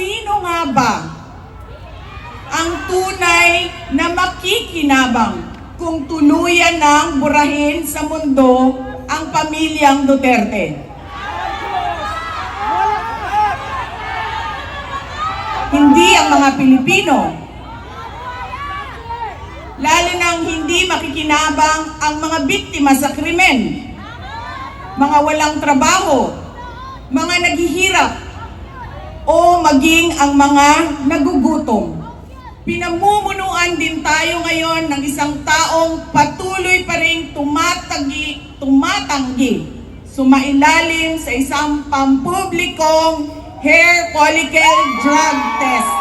sino nga ba ang tunay na makikinabang kung tuluyan ng burahin sa mundo ang pamilyang Duterte? Hindi ang mga Pilipino. Lalo nang hindi makikinabang ang mga biktima sa krimen, mga walang trabaho, mga naghihirap, o maging ang mga nagugutom. Pinamumunuan din tayo ngayon ng isang taong patuloy pa rin tumatagi, tumatanggi, sumailalim sa isang pampublikong hair follicle drug test.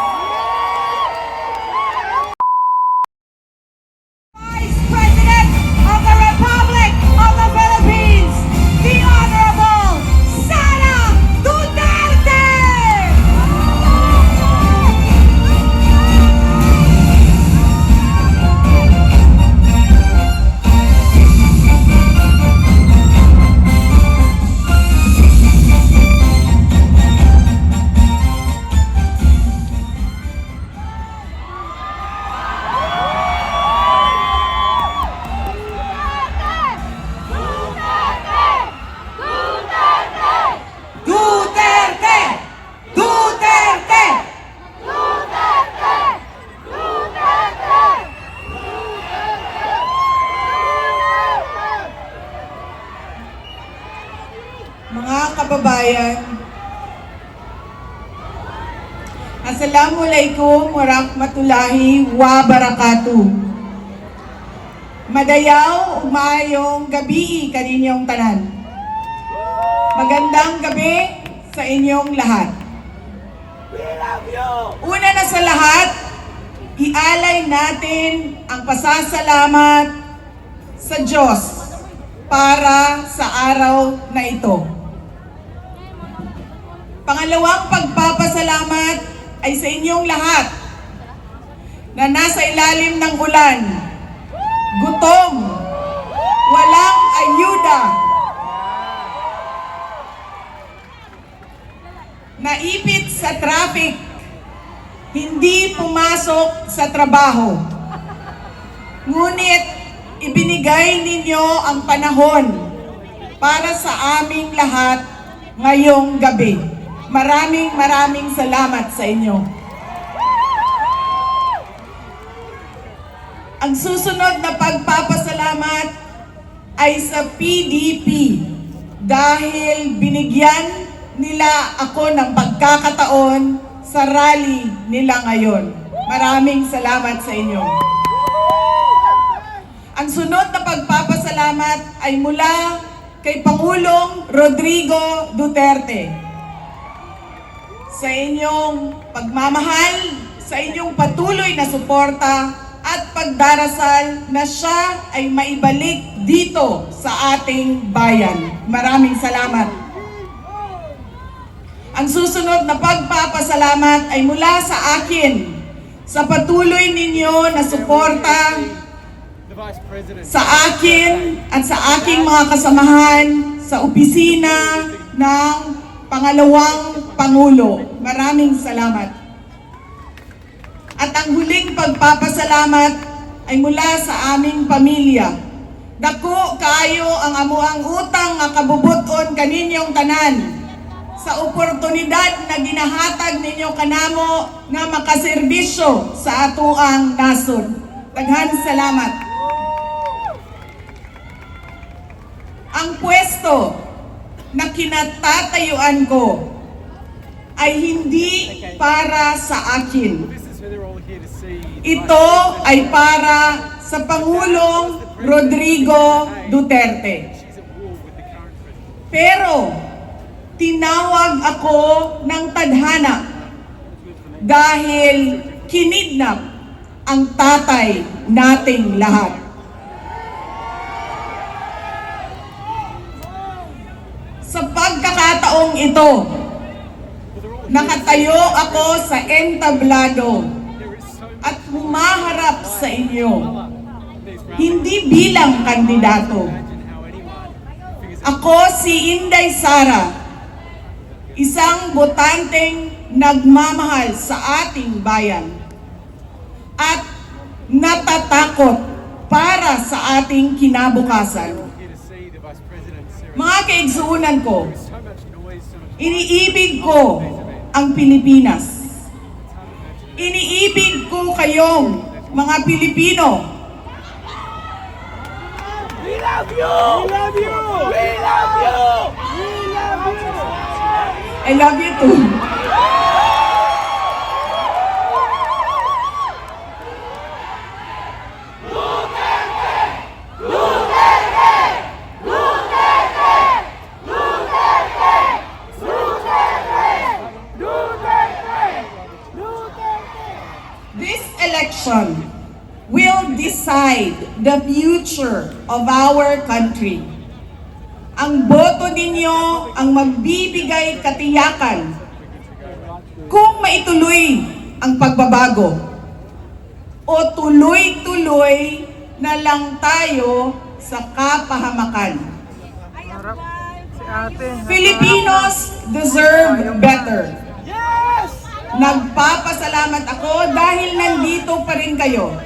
Assalamualaikum warahmatullahi wabarakatuh. Madayaw, umayong gabi kaninyong tanan. Magandang gabi sa inyong lahat. Una na sa lahat, ialay natin ang pasasalamat sa Diyos para sa araw na ito. Pangalawang pagpapasalamat ay sa inyong lahat na nasa ilalim ng ulan, gutom, walang ayuda, naipit sa traffic, hindi pumasok sa trabaho. Ngunit ibinigay ninyo ang panahon para sa aming lahat ngayong gabi. Maraming maraming salamat sa inyo. Ang susunod na pagpapasalamat ay sa PDP dahil binigyan nila ako ng pagkakataon sa rally nila ngayon. Maraming salamat sa inyo. Ang sunod na pagpapasalamat ay mula kay Pangulong Rodrigo Duterte. Sa inyong pagmamahal, sa inyong patuloy na suporta at pagdarasal na siya ay maibalik dito sa ating bayan. Maraming salamat. Ang susunod na pagpapasalamat ay mula sa akin sa patuloy ninyo na suporta sa akin at sa aking mga kasamahan sa opisina ng pangalawang Pangulo. Maraming salamat. At ang huling pagpapasalamat ay mula sa aming pamilya. Dako kayo ang amuang utang nga kabubuton kaninyong tanan sa oportunidad na ginahatag ninyo kanamo nga makaserbisyo sa atuang nasod. Daghan salamat. Ang pwesto na kinatatayuan ko ay hindi para sa akin. Ito ay para sa Pangulong Rodrigo Duterte. Pero tinawag ako ng tadhana dahil kinidnap ang tatay nating lahat. Sa pagkakataong ito, nakatayo ako sa entablado at humaharap sa inyo, hindi bilang kandidato. Ako si Inday Sara, isang botanteng nagmamahal sa ating bayan at natatakot para sa ating kinabukasan. Mga kaigsuunan ko, Iniibig ko ang Pilipinas. Iniibig ko kayong mga Pilipino. We love you! We love you! We love you! We love you! I love you too. Election will decide the future of our country. Ang boto ninyo ang magbibigay katiyakan kung maituloy ang pagbabago o tuloy-tuloy na lang tayo sa kapahamakan. Filipinos deserve better. Nagpapasalamat ako dahil nandito pa rin kayo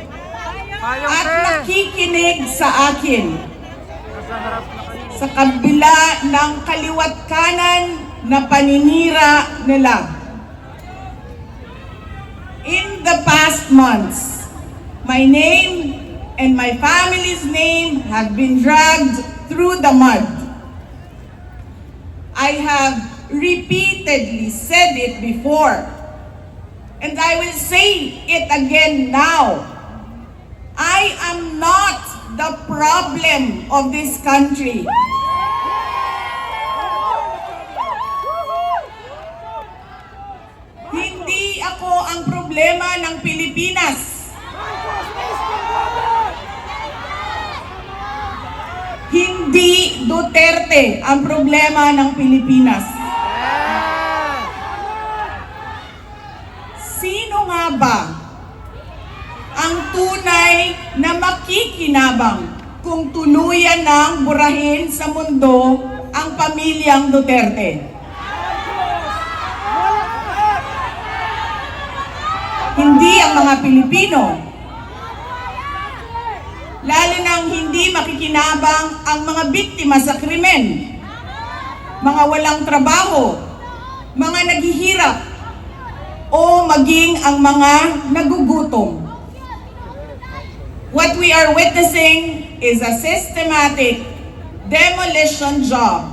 at nakikinig sa akin sa kabila ng kaliwat kanan na paninira nila. In the past months, my name and my family's name have been dragged through the mud. I have repeatedly said it before, and I will say it again now. I am not the problem of this country. Hindi ako ang problema ng Pilipinas. Hindi Duterte ang problema ng Pilipinas. Sino nga ang tunay na makikinabang kung tuluyan ng burahin sa mundo ang pamilyang Duterte? Hindi ang mga Pilipino. Lalo nang hindi makikinabang ang mga biktima sa krimen. Mga walang trabaho, mga naghihirap, o maging ang mga nagugutom. What we are witnessing is a systematic demolition job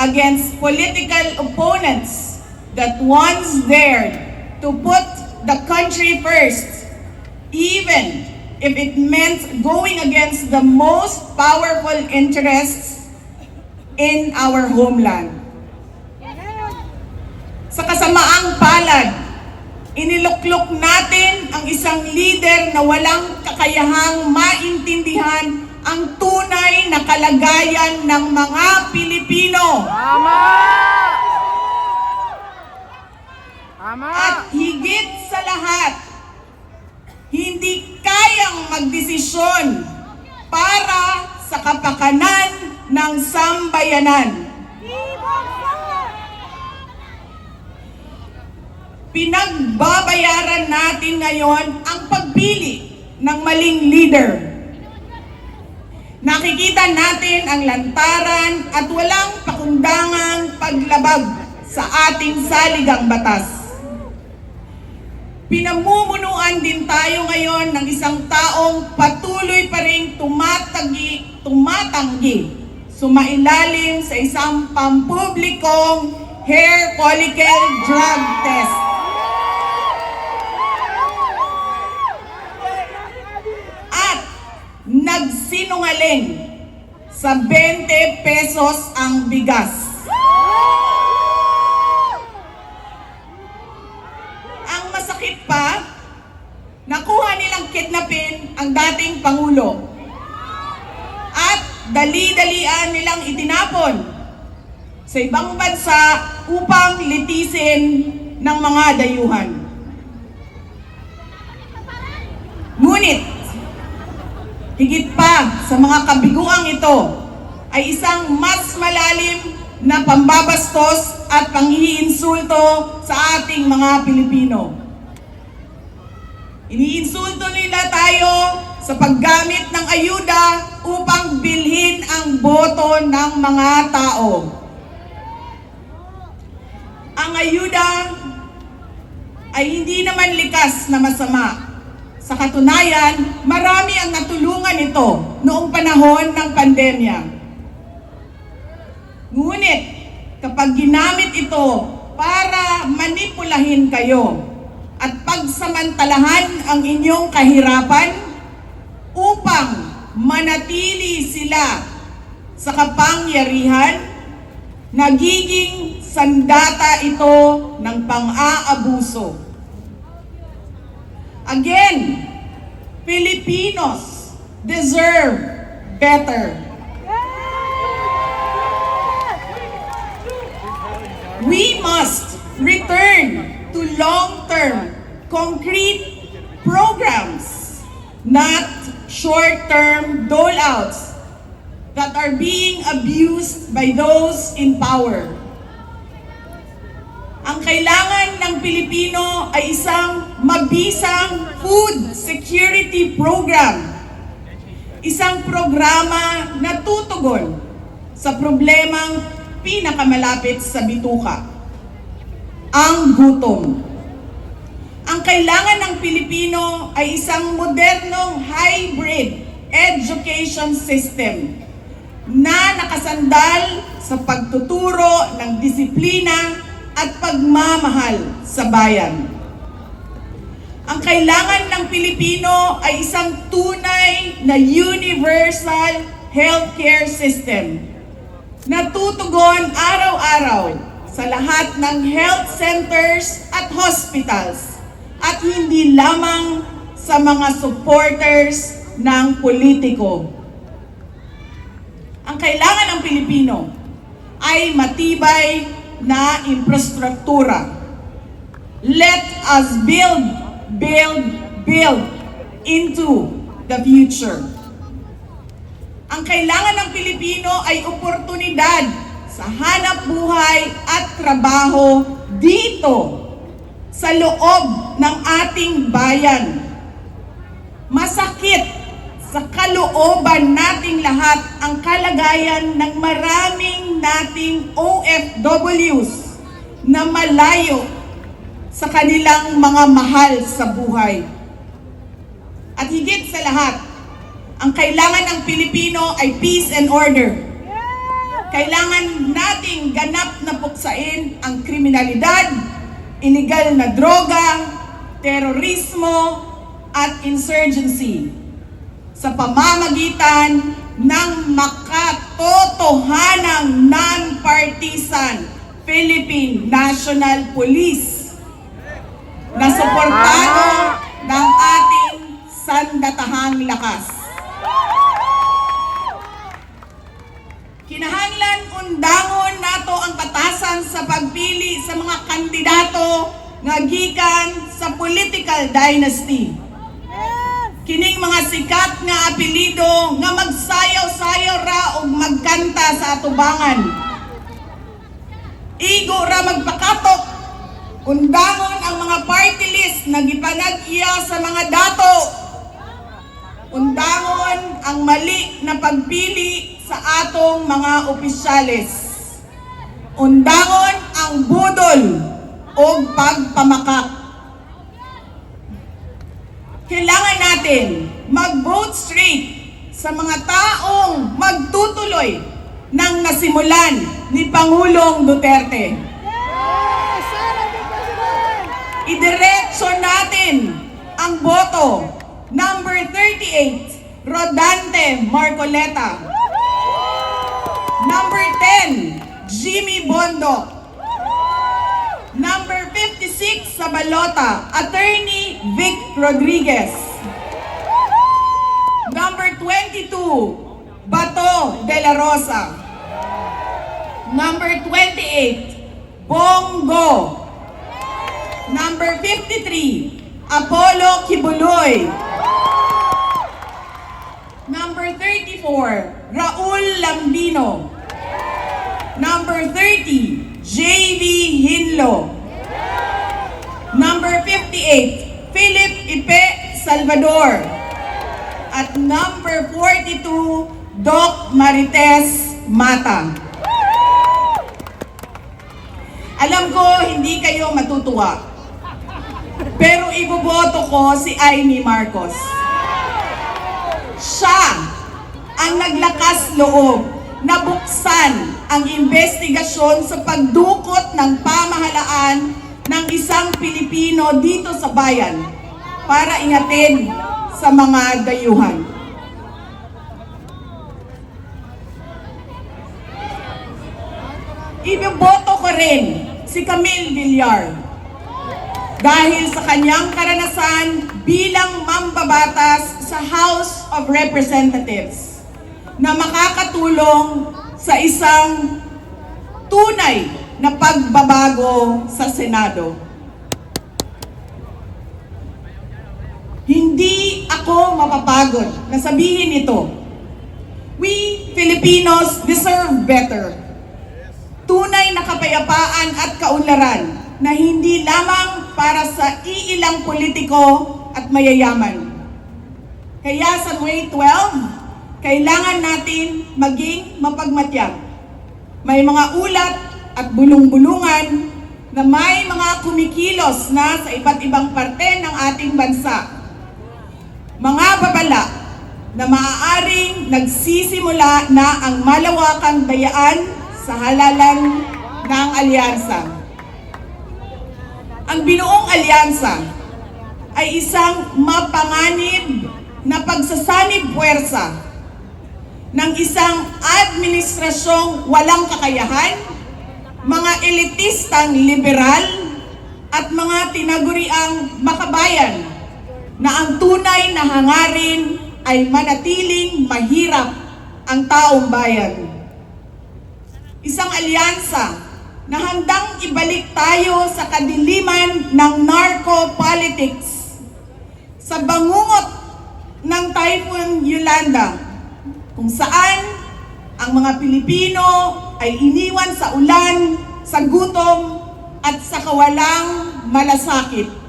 against political opponents that once dared to put the country first, even if it meant going against the most powerful interests in our homeland. Sa kasamaang palad, iniluklok natin ang isang leader na walang kakayahang maintindihan ang tunay na kalagayan ng mga Pilipino. Tama! Tama! At higit sa lahat, hindi kayang magdesisyon para sa kapakanan ng sambayanan. Pinagbabayaran natin ngayon ang pagpili ng maling leader. Nakikita natin ang lantaran at walang pakundangang paglabag sa ating saligang batas. Pinamumunuan din tayo ngayon ng isang taong patuloy pa rin tumatagi, tumatanggi, sumailalim sa isang pampublikong hair follicle drug test. Nagsinungaling sa 20 pesos ang bigas. Ang masakit pa, nakuha nilang kidnapin ang dating Pangulo. At dali-dalian nilang itinapon sa ibang bansa upang litisin ng mga dayuhan. Ngunit, higit pa sa mga kabiguang ito, ay isang mas malalim na pambabastos at panghiinsulto sa ating mga Pilipino. Iniinsulto nila tayo sa paggamit ng ayuda upang bilhin ang boto ng mga tao. Ang ayuda ay hindi naman likas na masama. Sa katunayan, marami ang natulungan ito noong panahon ng pandemya. Ngunit, kapag ginamit ito para manipulahin kayo at pagsamantalahan ang inyong kahirapan upang manatili sila sa kapangyarihan, nagiging sandata ito ng pang-aabuso. Again, Filipinos deserve better. We must return to long-term, concrete programs, not short-term dole-outs that are being abused by those in power. Ang kailangan ng Pilipino ay isang mabisang food security program. Isang programa na tutugon sa problemang pinakamalapit sa bituka, ang gutom. Ang kailangan ng Pilipino ay isang modernong hybrid education system na nakasandal sa pagtuturo ng disiplina at pagmamahal sa bayan. Ang kailangan ng Pilipino ay isang tunay na universal healthcare system na tutugon araw-araw sa lahat ng health centers at hospitals at hindi lamang sa mga supporters ng politiko. Ang kailangan ng Pilipino ay matibay na infrastruktura. Let us build, build, build into the future. Ang kailangan ng Pilipino ay oportunidad sa hanap buhay at trabaho dito sa loob ng ating bayan. Masakit sa kalooban nating lahat ang kalagayan ng maraming nating OFWs na malayo sa kanilang mga mahal sa buhay. At higit sa lahat, ang kailangan ng Pilipino ay peace and order. Kailangan nating ganap na puksain ang kriminalidad, illegal na droga, terorismo, at insurgency sa pamamagitan ng makatotohanang non-partisan Philippine National Police na suportado ng ating sandatahang lakas. Kinahanglan undangon nato ang batasan sa pagpili sa mga kandidato nga gikan sa political dynasty. Kining mga sikat nga apelido nga ra og magkanta sa atubangan. Igo ra magpakatok. Undangon ang mga party list na gipanag-iya sa mga dato. Undangon ang mali na pagpili sa atong mga opisyales. Undangon ang budol o pagpamakak. Kailangan natin mag-vote straight sa mga taong magtutuloy ng nasimulan ni Pangulong Duterte. Idiretso natin ang boto. Number 38, Rodante Marcoleta. Number 10, Jimmy Bondo. Number 56 sa balota, Attorney Vic Rodriguez. Number 22, Bato de la Rosa. Number 28, Bongo. Number 53, Apollo Kibuloy. Number 34, Raul Lambino. Number 30, J.V. Hinlo. Number 58, Philip Ipe Salvador. At number 42, Doc Marites Mata. Alam ko, hindi kayo matutuwa. Pero iboboto ko si Amy Marcos. Siya ang naglakas loob na buksan ang investigasyon sa pagdukot ng pamahalaan ng isang Pilipino dito sa bayan para ingatid sa mga dayuhan. Iboboto ko rin si Camille Villar dahil sa kanyang karanasan bilang mambabatas sa House of Representatives na makakatulong sa isang tunay na pagbabago sa Senado. Hindi ako mapapagod na sabihin ito. We Filipinos deserve better. Tunay na kapayapaan at kaunlaran na hindi lamang para sa iilang politiko at mayayaman. Kaya sa May 12, kailangan natin maging mapagmatyag. May mga ulat at bulong-bulungan na may mga kumikilos na sa iba't ibang parte ng ating bansa. Mga babala na maaaring nagsisimula na ang malawakang dayaan sa halalan ng alyansa. Ang binuong alyansa ay isang mapanganib na pagsasanib puwersa ng isang administrasyong walang kakayahan, mga elitistang liberal, at mga tinaguriang makabayan na ang tunay na hangarin ay manatiling mahirap ang taong bayan. Isang alyansa na handang ibalik tayo sa kadiliman ng narco-politics sa bangungot ng Typhoon Yolanda kung saan ang mga Pilipino ay iniwan sa ulan, sa gutom, at sa kawalang malasakit.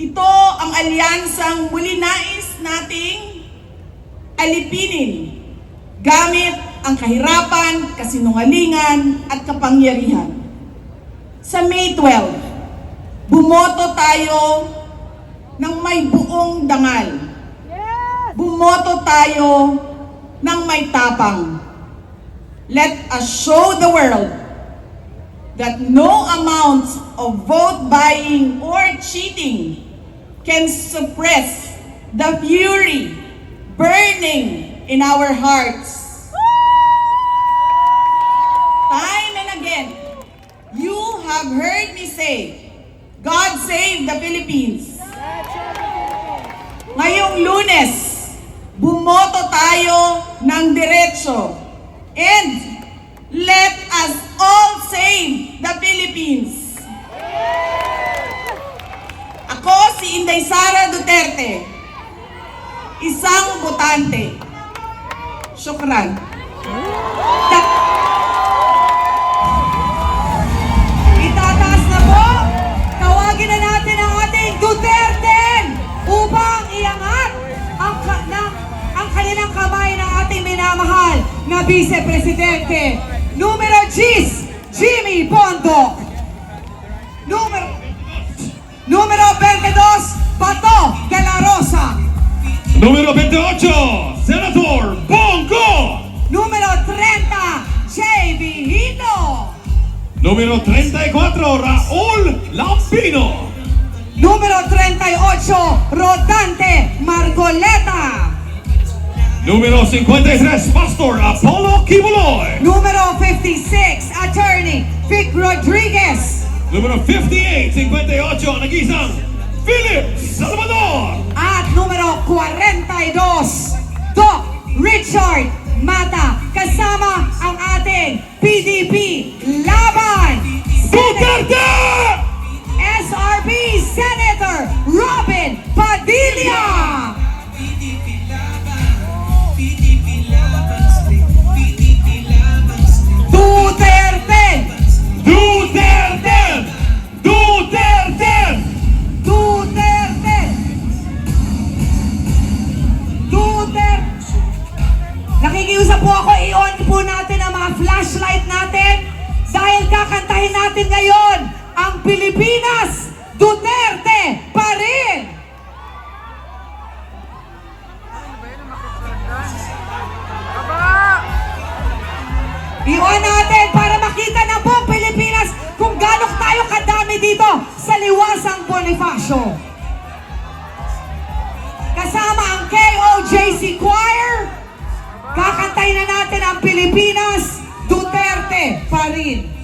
Ito ang alyansang muli nais nating alipinin gamit ang kahirapan, kasinungalingan, at kapangyarihan. Sa May 12, bumoto tayo ng may buong dangal. Bumoto tayo ng may tapang. Let us show the world that no amount of vote buying or cheating can suppress the fury burning in our hearts. Time and again, you have heard me say, God save the Philippines. Ngayong lunes, bumoto tayo ng diretso. And let us all save the Philippines. Ako si Inday Sara Duterte, isang botante. Shukran. Ta- Itataas na po. Tawagin na natin ang ating Duterte upang iangat ang, ka- na- ang kanilang kamay ng ating minamahal na Vice Presidente. Numero 10, Jimmy Bondo. Numero, numero 22, Bato de la Rosa. Número 28, Senator Bongo. Numero 30, J.B. Hino. Número 34, Raúl Lampino. Numero 38, Rodante Margoleta. Número 53, Pastor Apollo Kibuloy. Número 56, Attorney Vic Rodriguez. Número 58, 58, nag-isang Philip Salvador. At numero 42, Doc Richard Mata. Kasama ang ating PDP Laban. Duterte! SRP Senator Robin Padilla. Natin dahil kakantahin natin ngayon ang Pilipinas Duterte pa rin! Iwan natin para makita ng buong Pilipinas kung gaano tayo kadami dito sa Liwasang Bonifacio. Kasama ang KOJC Choir, kakantayin na natin ang Pilipinas Duterte pa rin.